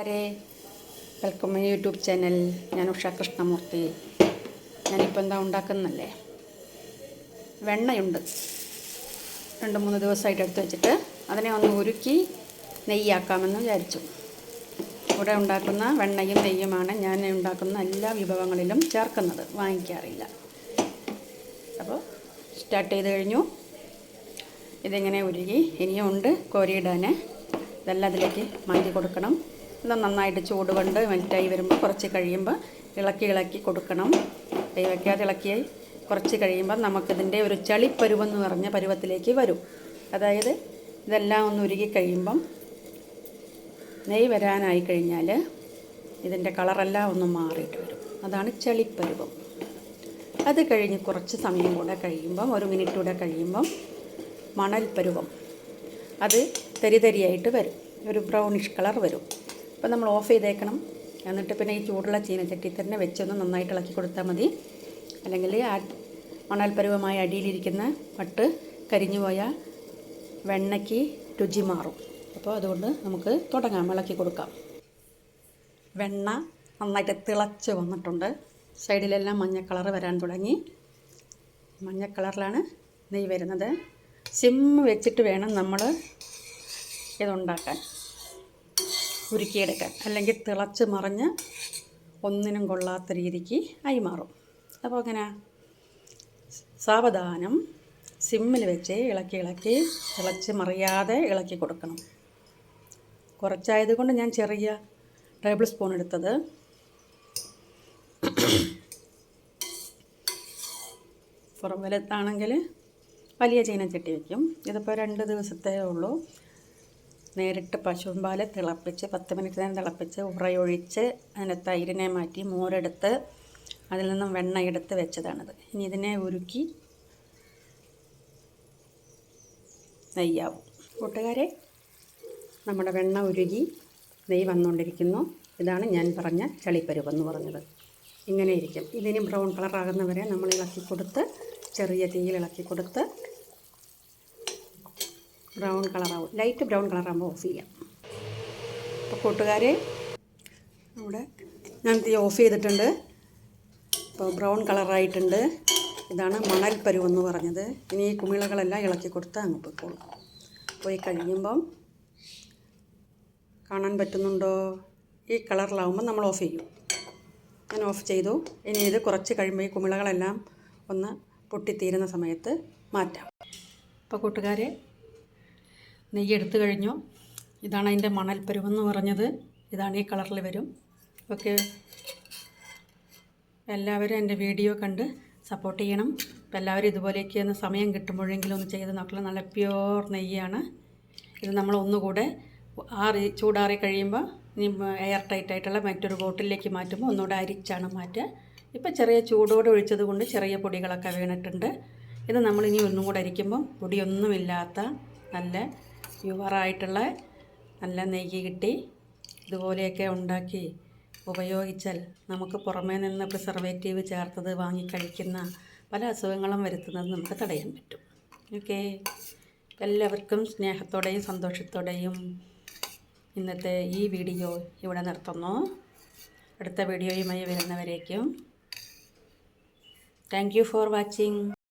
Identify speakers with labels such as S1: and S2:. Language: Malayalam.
S1: Hare welcome my YouTube channel ഞാൻ ഉഷ കൃഷ്ണമൂർത്തി. ഞാനിപ്പോൾ എന്താ ഉണ്ടാക്കുന്നല്ലേ? വെണ്ണയുണ്ട്. രണ്ട് മൂന്ന് ദിവസമായിട്ട് എടുത്ത് വെച്ചിട്ട് അതിനെ ഒന്ന് ഉരുക്കി നെയ്യാക്കാമെന്ന് വിചാരിച്ചു. ഇവിടെ ഉണ്ടാക്കുന്ന വെണ്ണയും നെയ്യുമാണ് ഞാൻ ഉണ്ടാക്കുന്ന എല്ലാ വിഭവങ്ങളിലും ചേർക്കുന്നത്. വാങ്ങിക്കാറില്ല. അപ്പോൾ സ്റ്റാർട്ട് ചെയ്ത് കഴിഞ്ഞു. ഇതിങ്ങനെ ഉരുകി ഇനിയും ഉണ്ട്. കോരിയിടാൻ ഇതെല്ലാം അതിലേക്ക് മാറ്റി കൊടുക്കണം. ഇത് നന്നായിട്ട് ചൂട് കൊണ്ട് മെൽറ്റായി വരുമ്പോൾ കുറച്ച് കഴിയുമ്പോൾ ഇളക്കി ഇളക്കി കൊടുക്കണം. കൈ വയ്ക്കാതെ ഇളക്കി കുറച്ച് കഴിയുമ്പോൾ നമുക്കിതിന്റെ ഒരു ചളിപ്പരുവെന്ന് പറഞ്ഞ പരുവത്തിലേക്ക് വരും. അതായത് ഇതെല്ലാം ഒന്ന് ഉരുകി കഴിയുമ്പം നെയ് വരാനായി കഴിഞ്ഞാൽ ഇതിന്റെ കളറെല്ലാം ഒന്ന് മാറിയിട്ട് വരും. അതാണ് ചളിപ്പരുവം. അത് കഴിഞ്ഞ് കുറച്ച് സമയം കൂടെ കഴിയുമ്പം ഒരു മിനിറ്റ് കൂടെ കഴിയുമ്പം മണൽപ്പരുവം. പരുവം അത് തരിതരിയായിട്ട് വരും. ഒരു ബ്രൗണിഷ് കളർ വരും. അപ്പോൾ നമ്മൾ ഓഫ് ചെയ്തേക്കണം. എന്നിട്ട് പിന്നെ ഈ ചൂടുള്ള ചീനച്ചട്ടി തന്നെ വെച്ചൊന്ന് നന്നായിട്ട് ഇളക്കി കൊടുത്താൽ മതി. അല്ലെങ്കിൽ ആ മണൽപരുവമായ അടിയിലിരിക്കുന്ന പട്ട് കരിഞ്ഞുപോയ വെണ്ണയ്ക്ക് രുചി മാറും. അപ്പോൾ അതുകൊണ്ട് നമുക്ക് തുടങ്ങാം. ഇളക്കി കൊടുക്കാം. വെണ്ണ നന്നായിട്ട് തിളച്ച് വന്നിട്ടുണ്ട്. സൈഡിലെല്ലാം മഞ്ഞ കളർ വരാൻ തുടങ്ങി. മഞ്ഞ കളറിലാണ് നെയ്യ് വരുന്നത്. സിം വെച്ചിട്ട് വേണം നമ്മൾ ഇതുണ്ടാക്കാൻ. ഉരുക്കിയെടുക്കാൻ അല്ലെങ്കിൽ തിളച്ച് മറിഞ്ഞ് ഒന്നിനും കൊള്ളാത്ത രീതിക്ക് ആയി മാറും. അപ്പോൾ അങ്ങനെ സാവധാനം സിമ്മിൽ വെച്ച് ഇളക്കി ഇളക്കി തിളച്ച് മറിയാതെ ഇളക്കി കൊടുക്കണം. കുറച്ചായതുകൊണ്ട് ഞാൻ ചെറിയ ടേബിൾ സ്പൂൺ എടുത്തത്. പുറം വലത്താണെങ്കിൽ വലിയ ചീനച്ചട്ടി വയ്ക്കും. ഇതിപ്പോൾ രണ്ട് ദിവസത്തേ ഉള്ളൂ. നേരിട്ട് പശുവും പാൽ തിളപ്പിച്ച് പത്ത് മിനിറ്റ് നേരം തിളപ്പിച്ച് ഉറയൊഴിച്ച് അതിന്റെ തൈരിനെ മാറ്റി മോരെടുത്ത് അതിൽ നിന്നും വെണ്ണ എടുത്ത് വെച്ചതാണിത്. ഇനി ഇതിനെ ഉരുക്കി നെയ്യാവും. കൂട്ടുകാരെ നമ്മുടെ വെണ്ണ ഉരുകി നെയ്യ് വന്നുകൊണ്ടിരിക്കുന്നു. ഇതാണ് ഞാൻ പറഞ്ഞ ചളിപ്പരുവെന്ന് പറഞ്ഞത്. ഇങ്ങനെ ഇരിക്കും. ഇതിന് ബ്രൗൺ കളറാകുന്നവരെ നമ്മൾ ഇളക്കി കൊടുത്ത് ചെറിയ തീയിൽ ഇളക്കി കൊടുത്ത് ബ്രൗൺ കളറാവും. ലൈറ്റ് ബ്രൗൺ കളറാകുമ്പോൾ ഓഫ് ചെയ്യാം. അപ്പോൾ കൂട്ടുകാരെ നമ്മുടെ ഞാൻ തീ ഓഫ് ചെയ്തിട്ടുണ്ട്. അപ്പോൾ ബ്രൗൺ കളറായിട്ടുണ്ട്. ഇതാണ് മണൽ പരുവെന്ന് പറഞ്ഞത്. ഇനി ഈ കുമിളകളെല്ലാം ഇളക്കി കൊടുത്ത് അങ്ങ് പോയിക്കോളും. പോയി കഴിയുമ്പം കാണാൻ പറ്റുന്നുണ്ടോ? ഈ കളറിലാവുമ്പോൾ നമ്മൾ ഓഫ് ചെയ്യും. ഞാൻ ഓഫ് ചെയ്തു. ഇനി ഇത് കുറച്ച് കഴിയുമ്പോൾ ഈ കുമിളകളെല്ലാം ഒന്ന് പൊട്ടിത്തീരുന്ന സമയത്ത് മാറ്റാം. അപ്പോൾ കൂട്ടുകാരെ നെയ്യ് എടുത്തു കഴിഞ്ഞു. ഇതാണ് അതിന്റെ മണൽപ്പരുവെന്ന് പറഞ്ഞത്. ഇതാണ് ഈ കളറിൽ വരും. ഓക്കെ. എല്ലാവരും എന്റെ വീഡിയോ കണ്ട് സപ്പോർട്ട് ചെയ്യണം. അപ്പോൾ എല്ലാവരും ഇതുപോലെയൊക്കെ ഒന്ന് സമയം കിട്ടുമ്പോഴെങ്കിലും ഒന്ന് ചെയ്ത് നോക്കണം. നല്ല പ്യുവർ നെയ്യാണ്. ഇത് നമ്മൾ ഒന്നുകൂടെ ആറി ചൂടാറി കഴിയുമ്പോൾ ഇനി എയർ ടൈറ്റ് ആയിട്ടുള്ള മറ്റൊരു ബോട്ടിലേക്ക് മാറ്റുമ്പോൾ ഒന്നുകൂടെ അരിച്ചാണ് മാറ്റുക. ഇപ്പോൾ ചെറിയ ചൂടോടെ ഒഴിച്ചത് കൊണ്ട് ചെറിയ പൊടികളൊക്കെ വീണിട്ടുണ്ട്. ഇത് നമ്മളിനി ഒന്നും കൂടെ അരിക്കുമ്പോൾ പൊടിയൊന്നുമില്ലാത്ത നല്ല പ്യുവറായിട്ടുള്ള നല്ല നെയ്യ് കിട്ടി. ഇതുപോലെയൊക്കെ ഉണ്ടാക്കി ഉപയോഗിച്ചാൽ നമുക്ക് പുറമേ നിന്ന് പ്രിസർവേറ്റീവ് ചേർത്തത് വാങ്ങിക്കഴിക്കുന്ന പല അസുഖങ്ങളും വരുത്തുന്നത് നമുക്ക് തടയാൻ പറ്റും. ഓക്കെ. എല്ലാവർക്കും സ്നേഹത്തോടെയും സന്തോഷത്തോടെയും ഇന്നത്തെ ഈ വീഡിയോ ഇവിടെ നിർത്തുന്നു. അടുത്ത വീഡിയോയുമായി വരുന്നവരേക്കും. Thank you for watching